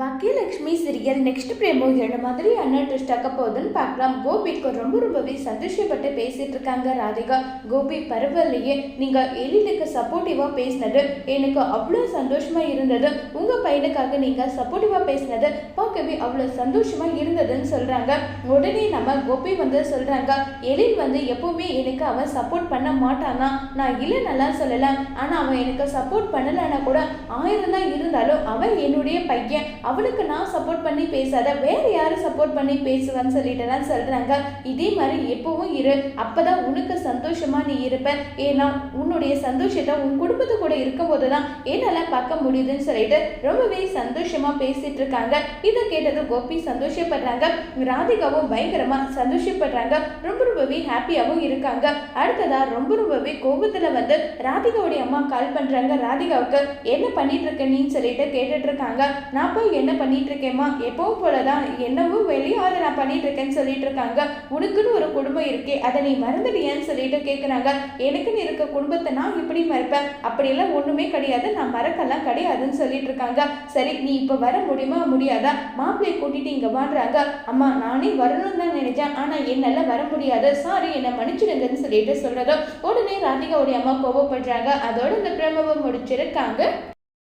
Baakiyalakshmi serial next பிரேமோ என்ன மாதிரி அண்ணா twist ஆக்க போகுதுன்னு பார்க்கலாம். கோபிக்கு ரொம்ப ரொம்பவே சந்தோஷப்பட்டு பேசிட்டு இருக்காங்க ராதிகா. கோபி பரவாயில்லையே நீங்க எழிலுக்கு சப்போர்ட்டிவா பேசினது எனக்கு அவ்வளோ சந்தோஷமா இருந்தது. உங்க பையனுக்காக நீங்க சப்போர்ட்டிவா பேசினது பார்க்கவே அவ்வளோ சந்தோஷமா இருந்ததுன்னு சொல்றாங்க. உடனே நம்ம கோபி வந்து சொல்றாங்க எழில் வந்து எப்பவுமே எனக்கு அவன் சப்போர்ட் பண்ண மாட்டானா? நான் இல்லை நல்லா சொல்லல. ஆனா அவன் எனக்கு சப்போர்ட் பண்ணலைன்னா கூட ஆயிரம் தான் இருந்தாலும் அவன் என்னுடைய பையன். அவளுக்கு நான் சப்போர்ட் பண்ணி பேசாத வேற யாரு சப்போர்ட் பண்ணி பேசுவேன்னு சொல்லிட்டு தான் சொல்றாங்க. இதே மாதிரி எப்பவும் இரு. அப்பதான் உனக்கு சந்தோஷமா நீ இருப்ப. ஏன்னா உன்னுடைய சந்தோஷத்தை உன் குடும்பத்து கூட இருக்கும்போது தான் என்னால பார்க்க முடியுதுன்னு சொல்லிட்டு ரொம்பவே சந்தோஷமா பேசிட்டு இருக்காங்க. இதை கேட்டதும் கோபி சந்தோஷப்படுறாங்க. ராதிகாவும் பயங்கரமா சந்தோஷப்படுறாங்க. ரொம்ப ரொம்பவே ஹாப்பியாகவும் இருக்காங்க. அடுத்ததா ரொம்ப ரொம்பவே கோபத்துல வந்து ராதிகாவுடைய அம்மா கால் பண்றாங்க. ராதிகாவுக்கு என்ன பண்ணிட்டு இருக்கேன்னு சொல்லிட்டு கேட்டுட்டு இருக்காங்க. நான் போய் என்ன பண்ணிட்டு இருக்கேம்மா எப்பவும் போலதான் என்னவோ வெளியே அதை நான் பண்ணிட்டு இருக்கேன்னு சொல்லிட்டு இருக்காங்க உனக்குன்னு ஒரு குடும்பம் இருக்கே அதை நீ மறந்துடியேன்னு சொல்லிட்டு கேட்குறாங்க எனக்குன்னு இருக்க குடும்பத்தை நான் இப்படி மறப்பேன்? அப்படியெல்லாம் ஒண்ணுமே கிடையாது நான் மறக்கலாம் கிடையாதுன்னு சொல்லிட்டு இருக்காங்க சரி நீ இப்போ வர முடியுமா? முடியாதா? மாப்பிள்ளையை கூட்டிட்டு இங்க வாடுறாங்க. அம்மா நானே வரணும்னு தான் நினைச்சேன் ஆனா என்னால வர முடியாது. சாரி என்னை மன்னிச்சிடுங்கன்னு சொல்லிட்டு சொல்றதோ உடனே ராதிகாவுடைய அம்மா கோவப்படுறாங்க. அதோட இந்த பிரமவை முடிச்சிருக்காங்க.